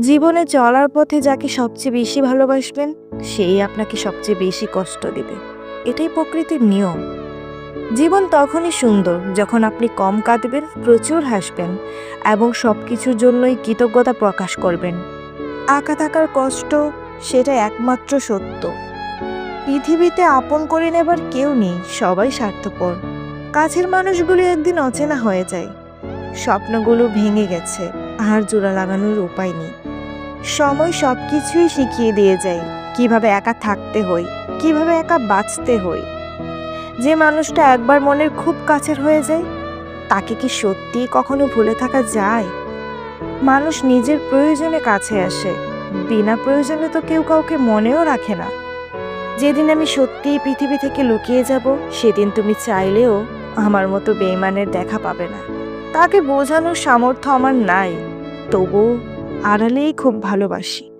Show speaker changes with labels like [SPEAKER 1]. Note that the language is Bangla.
[SPEAKER 1] জীবনে চলার পথে যাকে সবচেয়ে বেশি ভালোবাসবেন, সেই আপনাকে সবচেয়ে বেশি কষ্ট দেবে। এটাই প্রকৃতির নিয়ম। জীবন তখনই সুন্দর যখন আপনি কম কাঁদবেন, প্রচুর হাসবেন এবং সব কিছুর জন্যই কৃতজ্ঞতা প্রকাশ করবেন। আঁকা থাকার কষ্ট, সেটা একমাত্র সত্য। পৃথিবীতে আপন করে নেবার কেউ নেই, সবাই স্বার্থপর। কাছের মানুষগুলি একদিন অচেনা হয়ে যায়। স্বপ্নগুলো ভেঙে গেছে। আর জোড়া লাগানোর উপায় নেই। সময় সব কিছুই শিখিয়ে দিয়ে যায়, কীভাবে একা থাকতে হয়, কীভাবে একা বাঁচতে হয়। যে মানুষটা একবার মনের খুব কাছের হয়ে যায়, তাকে কি সত্যি কখনো ভুলে থাকা যায়? মানুষ নিজের প্রয়োজনে কাছে আসে, বিনা প্রয়োজনে তো কেউ কাউকে মনেও রাখে না। যেদিন আমি সত্যিই পৃথিবী থেকে লুকিয়ে যাব, সেদিন তুমি চাইলেও আমার মতো বেইমানের দেখা পাবে না। তাকে বোঝানোর সামর্থ্য আমার নাই। তবু আড়ালেই খুব ভালোবাসি।